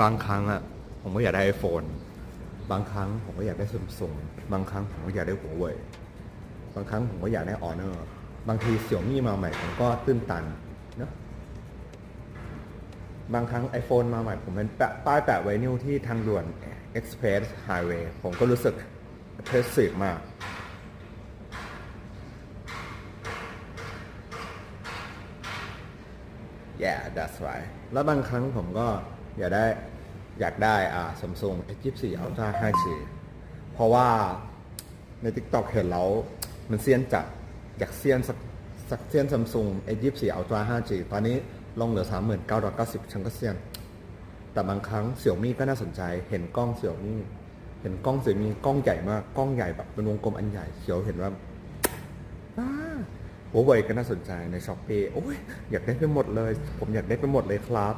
บางครั้งอะผมก็อยากได้ไอโฟนบางครั้งผมก็อยากได้ซัมซุงบางครั้งผมก็อยากได้หัวเว่ยบางครั้งผมก็อยากได้ออเนอร์บางทีเสี่ยวมี่มาใหม่ผมก็ตื้นตันเนอะบางครั้ง iPhone มาใหม่ ผมเป็นป,ป้ายแปะไวนิวที่ทางด่วน Express Highway ผมก็รู้สึกเพรสซีฟมาก yeah that's right แล้วบางครั้งผมก็ อยากได้อยากได้อ่า Samsung S24 Ultra 5G เพราะว่าใน TikTok เห็นแล้วมันเซียนจัดอยากเซียนสักสักเซียน Samsung S24 Ultra 5G ตอนนี้ลงเหลือ39,90ฉันก็เซียน แต่บางครั้งเสี่ยวมี่ก็น่าสนใจ เห็นกล้องเสี่ยวมี่เห็นกล้องเสี่ยวมี่กล้องใหญ่มาก กล้องใหญ่แบบเป็นวงกลมอันใหญ่เขียวเห็นว่าหัวเว่ยก็น่าสนใจในช้อปปี้โอ้ยอยากได้ไปหมดเลย ผมอยากได้ไปหมดเลยครับ